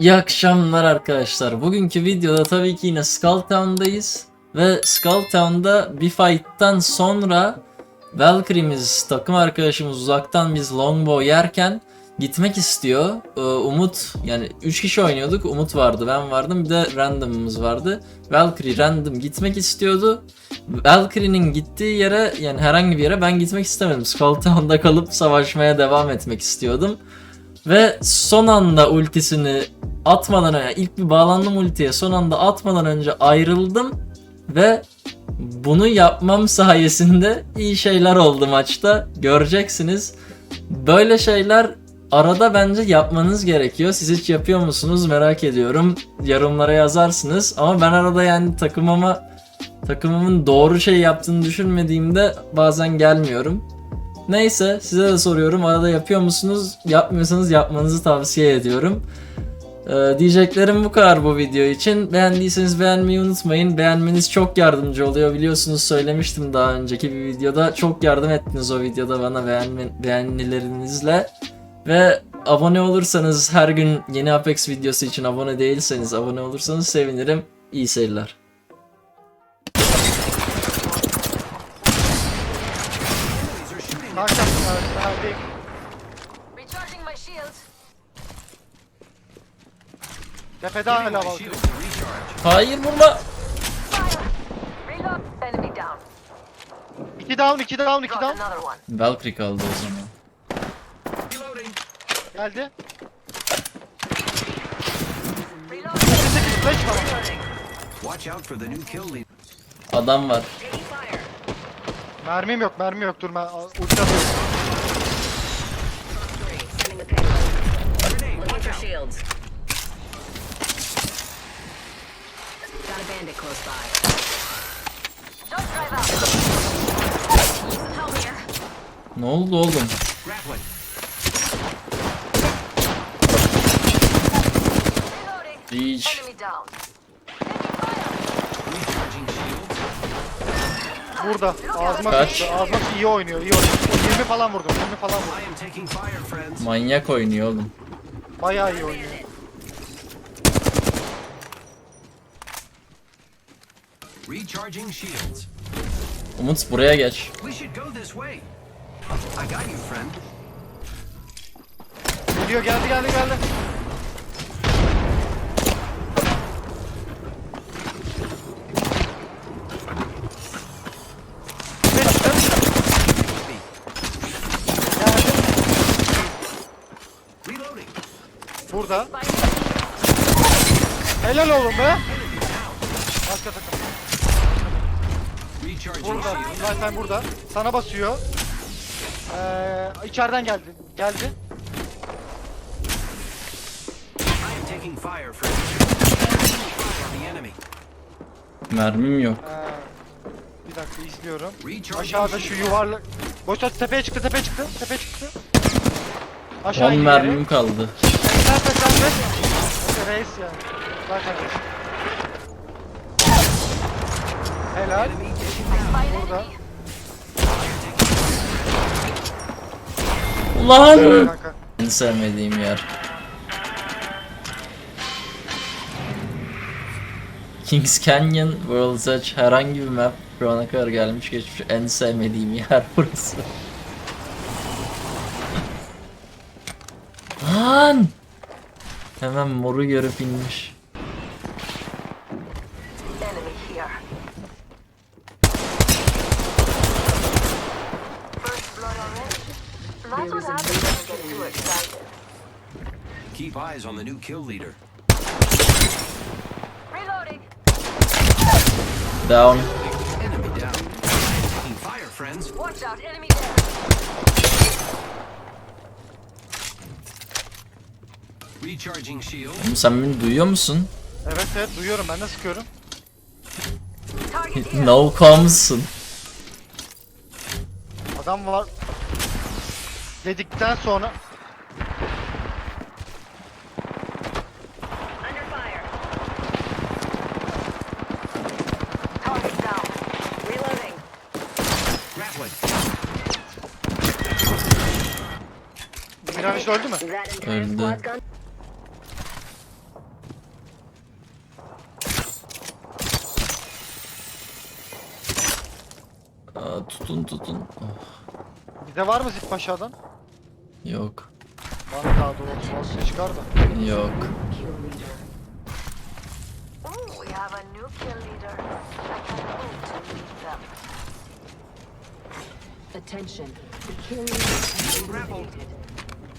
İyi akşamlar arkadaşlar. Bugünkü videoda tabii ki yine Skulltown'dayız. Ve Skulltown'da bir fight'tan sonra Valkyrie'miz, takım arkadaşımız uzaktan biz longbow yerken gitmek istiyor. Ee, Umut yani 3 kişi oynuyorduk. Umut vardı, ben vardım. Bir de random'ımız vardı. Valkyrie random gitmek istiyordu. Valkyrie'nin gittiği yere yani herhangi bir yere ben gitmek istemedim. Skulltown'da kalıp savaşmaya devam etmek istiyordum. Ve son anda ultisini atmadan önce ilk bir bağlandım ultiye son anda atmadan önce ayrıldım ve bunu yapmam sayesinde iyi şeyler oldu maçta. Göreceksiniz. Böyle şeyler arada bence yapmanız gerekiyor. Siz hiç yapıyor musunuz merak ediyorum. Yorumlara yazarsınız. Ama ben arada yani takımıma takımımın doğru şey yaptığını düşünmediğimde bazen gelmiyorum. Neyse size de soruyorum arada yapıyor musunuz? Yapmıyorsanız yapmanızı tavsiye ediyorum. Ee, diyeceklerim bu kadar bu video için. Beğendiyseniz beğenmeyi unutmayın. Beğenmeniz çok yardımcı oluyor. Biliyorsunuz söylemiştim daha önceki bir videoda. Çok yardım ettiniz o videoda bana beğenme, beğenilerinizle. Ve abone olursanız her gün yeni Apex videosu için abone değilseniz abone olursanız sevinirim. İyi seyirler. Hakan, abi. Recharging my shields. Tepede hala var. Hayır vurma. İki down, iki down, iki down. Valkyrie kaldı o zaman. Geldi. Reload. 8 flash var. Reloading. Watch out for the new kill leader. Adam var. Mermim yok, mermi yok. Dur ben ulti atıyorum. Bandit close by. Don't drive out. Some help here. Ne oldu oğlum? Grappling. Reloading. Reach. Enemy down. Recharging shields. Burada. Ağzıma Kaç? Ağzıma iyi oynuyor, iyi oynuyor. 20 falan vurdum, 20 falan vurdum. I am taking fire, friends. Manyak oynuyor oğlum. Bayağı iyi oynuyor. Recharging shields. Umut buraya geç. We should go this way. I got you, friend. Geliyor, geldi, geldi, geldi. Burada. Helal oğlum be. Başka takım. Burada. Zaten burada. Sana basıyor. Ee, içeriden geldi. Geldi. Mermim yok. Ee, bir dakika izliyorum. Aşağıda şu yuvarlak. Boş ver, tepeye çıktı, tepeye çıktı, tepeye çıktı. Aşağı 10 indi mermim kaldı. Sen sen de. Neyse, Reis yani. Bak kardeş. Helal. Burada. Ulan! Kanka. En sevmediğim yer. Kings Canyon, World's Edge herhangi bir map şu ana kadar gelmiş geçmiş en sevmediğim yer burası. Lan! Hemen moru görüp inmiş. Keep eyes on the new kill leader. Reloading. Down. Enemy down. Taking fire, friends. Watch out. Enemy there. Recharging shield. Oğlum sen beni duyuyor musun? Evet evet duyuyorum ben de sıkıyorum. Target here. no comes'ın. Adam var. Dedikten sonra Piranış öldü mü? Öldü. Aa, tutun tutun. Oh. Bize var mı zip aşağıdan? Yok. Bana daha doğrusu olsun çıkar da. Yok. Attention. The kill leader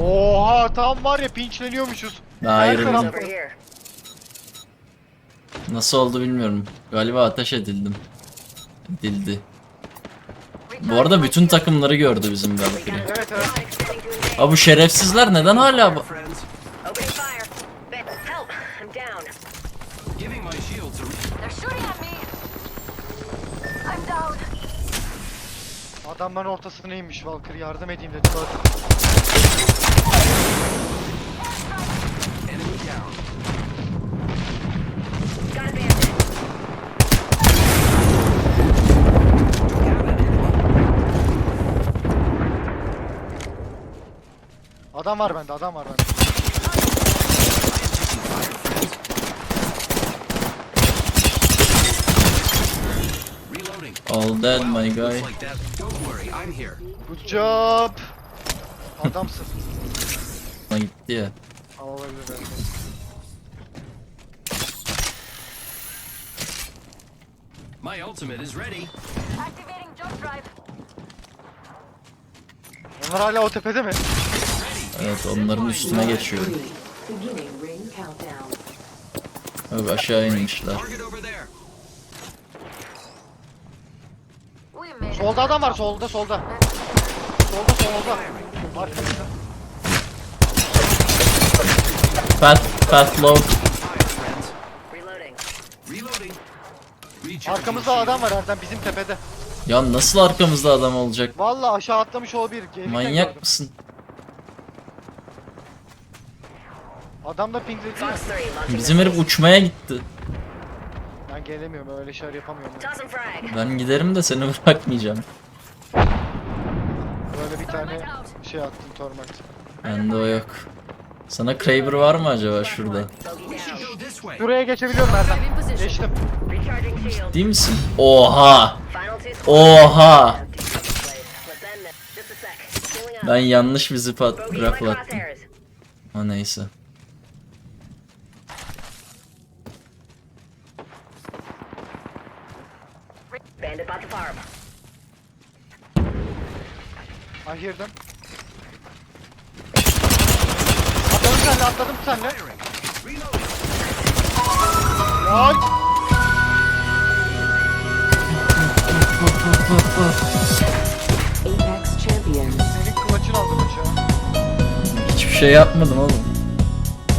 Oha tam var ya pinçleniyormuşuz. Hayır Her bizim. taraf- Over here. Nasıl oldu bilmiyorum. Galiba ateş edildim. Edildi. Bu arada bütün takımları gördü bizim Valkyrie. Evet evet. Aa bu şerefsizler neden hala bu... Friends. Opening fire. Ba- Help! I'm down. Giving my shields a They're shooting at me. I'm down. Adam ben ortasına inmiş Valkyrie yardım edeyim dedi. enemy down. Got a bandit. Adam var bende adam var bende. All dead my guy. Good job. Adamsın. Ha gitti ya. Olabilir belki. My ultimate is ready. Activating jump drive. Onlar hala o tepede mi? Evet onların üstüne geçiyor. Three. Beginning ring countdown. Abi aşağı inmişler. Target over there. We made it. Solda adam var solda solda. Solda solda. Arkamızda. Reloading. Reloading. Recharging Arkamızda adam var Erdem bizim tepede. Ya nasıl arkamızda adam olacak? Vallahi aşağı atlamış olabilir. Geriden Manyak gördüm. mısın? Adam da pingledi ya. Fox 3, launching Bizim herif uçmaya gitti. Ben gelemiyorum öyle şeyler yapamıyorum. Ben. Tossing frag. Ben giderim de seni bırakmayacağım. Böyle bir tane şey attım torment. Bende o yok. Sana Kraber var mı acaba şurada? Şuraya geçebiliyorum Erdem. Geçtim. Değil misin? Oha! Oha! Ben yanlış bir zip at Bogey my grapple attım. crosshairs. Ha neyse. Bandit bought the farm. I hear them. Atladım senle atladım senle. Lol. Apex champions. Senin kılıçını aldım aşağı. Hiçbir şey yapmadım oğlum.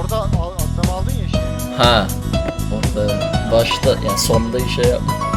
Orada al- adam aldın ya işte. Ha. Orada başta yani sonda işe yapmadım.